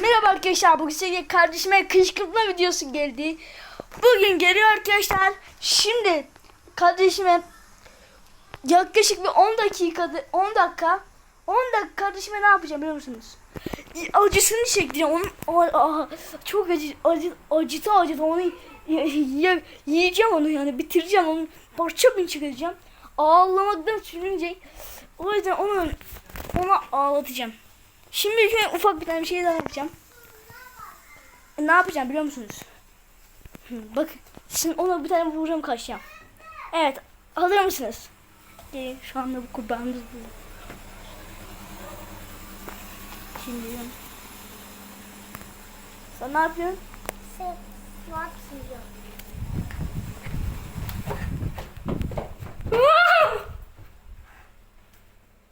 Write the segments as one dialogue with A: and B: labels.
A: Merhaba arkadaşlar bugün size kardeşime kışkırtma videosu geldi. Bugün geliyor arkadaşlar. Şimdi kardeşime yaklaşık bir 10 dakikada 10 dakika 10 dakika kardeşime ne yapacağım biliyor musunuz? Acısını çekeceğim. Onun a- çok acı acı acıta acıta onu yiyeceğim onu yani bitireceğim onu parça bin çıkaracağım. Ağlamaktan sürünecek. O yüzden onu ona ağlatacağım. Şimdi şöyle ufak bir tane bir şey daha yapacağım. Ne yapacağım biliyor musunuz? Hı, Bak şimdi ona bir tane vuracağım kaşıyam. Evet hazır mısınız? Gelin şu anda bu kurbanımız bu. Şimdi sen ne yapıyorsun?
B: Sen swat yiyor.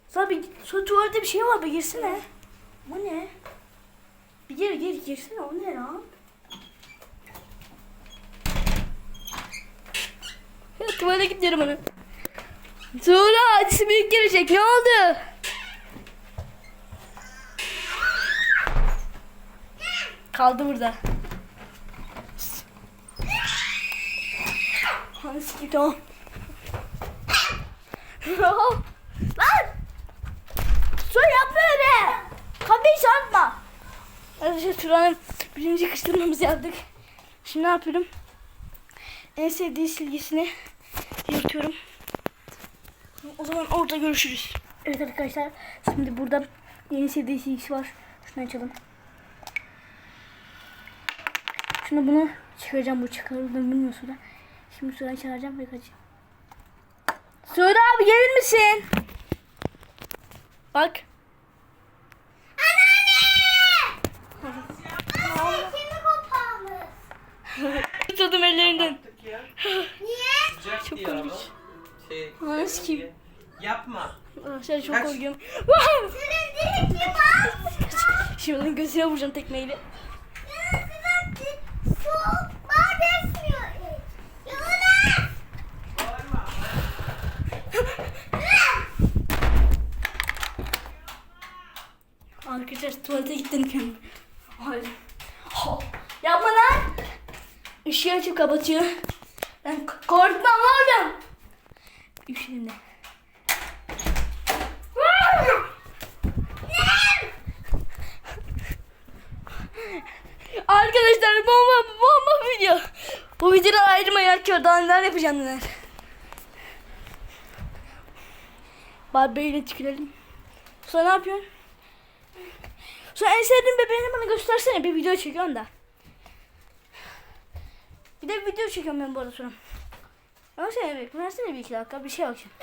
A: Sana bir sonra tuvalette bir şey var bir girsene. Bu ne? Bir gir gir girsene o ne lan? Ya tuvalete gidiyorum onu. Tuğra acısı büyük gelecek ne oldu? Kaldı burada. Hani sikeyim tamam. Lan! Su yapma öyle. Kapıyı çarpma. Arkadaşlar Turan'ın birinci kıştırmamızı yaptık. Şimdi ne yapıyorum? En sevdiği silgisini yırtıyorum. O zaman orada görüşürüz. Evet arkadaşlar. Şimdi burada yeni sevdiği silgisi var. Şunu açalım. Şimdi bunu çıkaracağım. Bu çıkarıldığını bilmiyor Suda. Şimdi Suda'yı çağıracağım ve kaçacağım. Suda abi gelir misin? Bak. Tuttum ellerinden.
B: Niye?
A: Çok korkunç.
C: Şey,
A: Ananı sikeyim.
C: Yapma.
A: Arkadaşlar çok
C: Kaç.
A: korkuyorum.
B: Kim?
A: Şimdi onun gözüne vuracağım tekmeyle. Arkadaşlar tuvalete gittim kendim. Hayır. Işığı açıp kapatıyor. Ben korkmam oğlum. Üşüdüm de. Arkadaşlar bomba bomba video. Bu videoda ayrımayın arkadaşlar. Daha neler yapacağım neler. Barbie tükürelim. Sonra ne yapıyorsun? Sonra en sevdiğin bebeğini bana göstersene. Bir video çekiyorum da. Bir de video çekiyorum ben bu arada sonra. Ama sen bebek. Versene bir iki dakika. Bir şey bak şimdi.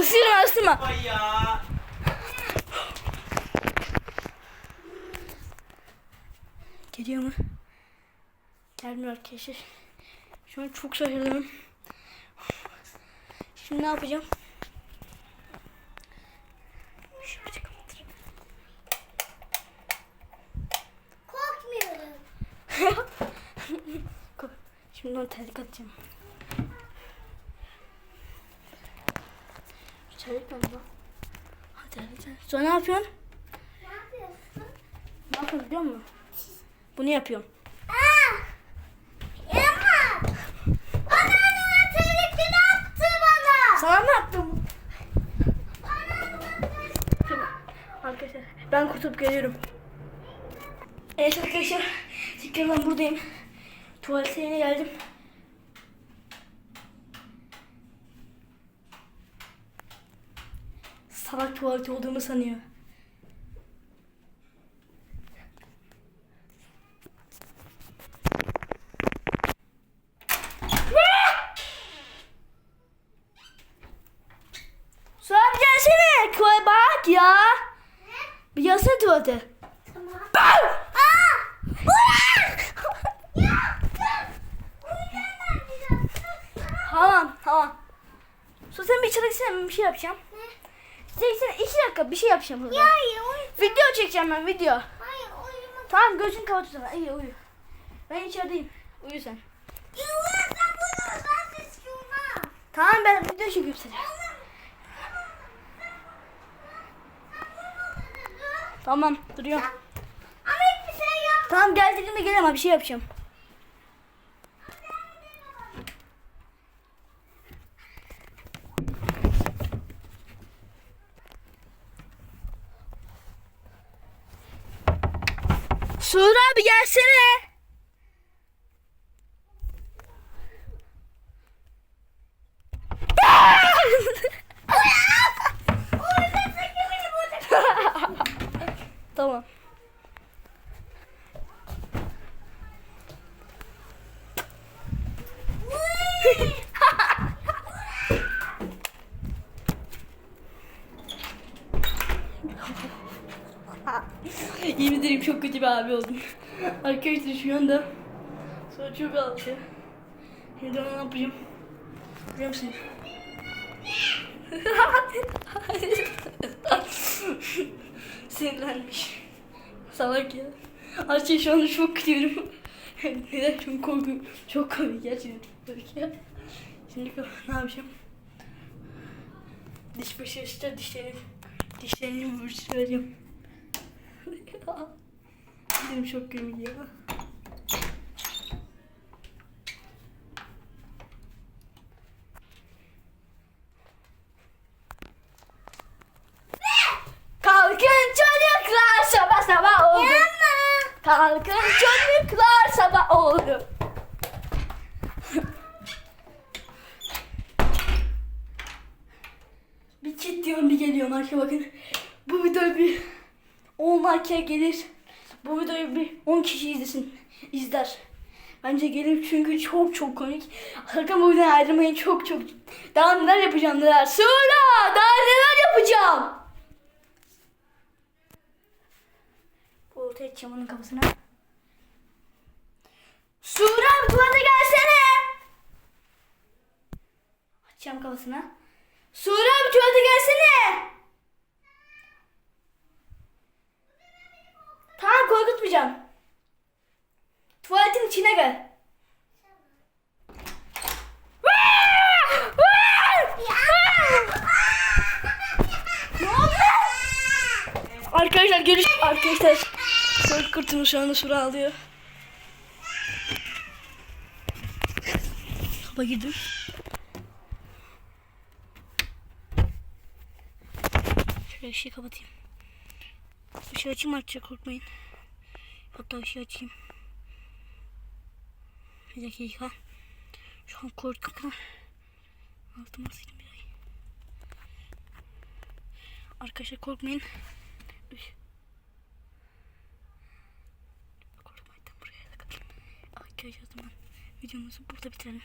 A: Isırma ısırma. Geliyor mu? Gelmiyor arkadaşlar. Şu an çok şaşırdım. Şimdi ne yapacağım? Şimdi onu terlik atacağım. Terlik mi bu? Ha terlik terlik. Sonra ne yapıyorsun?
B: Ne yapıyorsun?
A: Ne yapıyorsun biliyor musun? Bunu yapıyorum.
B: Aa! Yapma! Attı bana.
A: Sana?
B: Anneanne
A: Tamam. Arkadaşlar ben kurtulup geliyorum. Evet arkadaşlar tekrardan buradayım. Tuvalete yine geldim. Salak tuvalet olduğumu sanıyor. Suat gelsene. Koy bak ya. Bir gelsene tuvalete.
B: Tamam. Aa!
A: Tamam tamam. Su sen bir içeri gitsene ben bir şey yapacağım.
B: Ne?
A: İçeri gitsene iki dakika bir şey yapacağım burada.
B: Ya hayır uyu.
A: Video çekeceğim ben video.
B: Hayır uyumak.
A: Tamam gözünü kapat o zaman. İyi uyu. Ben içerideyim. Uyu sen.
B: Uyursan bunu ben de sıkılmam.
A: Tamam ben video çekiyorum seni. Tamam duruyor.
B: Ama hiçbir şey yok.
A: Tamam gel dediğimde gel ama bir şey yapacağım. Suur abi gelsene. tamam. Yemin ederim çok kötü bir abi oldum. Arkadaşlar şu anda sonra çok alçı. Şimdi ben ne yapacağım? Biliyor musunuz? Sinirlenmiş. Salak ya. Arkadaşlar şu anda çok gülüyorum. Neden çok korkuyorum. Çok komik gerçekten. Şimdi ne yapacağım? Diş başı işte dişlerim. Dişlerimi vuruşturacağım. Benim çok komik ya. Kalkın çocuklar sabah oldu. Kalkın çocuklar sabah oldu. bir çit diyorum bir geliyorum arkaya bakın. Bu video bir 10 like'e gelir. Bu videoyu bir 10 kişi izlesin. izler. Bence gelir çünkü çok çok komik. Sakın bu videoyu ayrılmayın çok çok. Daha neler yapacağım neler. Sonra daha neler yapacağım. Ortaya edeceğim onun kafasına. Sura tuvalete gelsene. Açacağım kafasına. Sura tuvalete gelsene. İçine gel. Arkadaşlar görüş arkadaşlar. Sonra kurtulmuş şu anda Sura alıyor. Kaba girdim. Şöyle ışığı kapatayım. Işığı açayım artık korkmayın. Hatta ışığı açayım. Bir dakika. Şu an korktum. Altıma sildim bir ay. Arkadaşlar korkmayın. Üş. Korkmayın buraya da kalın. Arkadaşlar o zaman videomuzu burada bitirelim.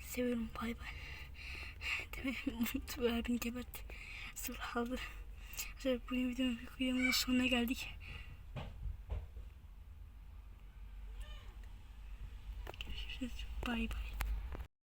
A: Seviyorum bay bay. Demek Umut ve abini gebertti. Sırf aldı. Arkadaşlar bugün videomuzun sonuna geldik. Görüşürüz. Bay bay.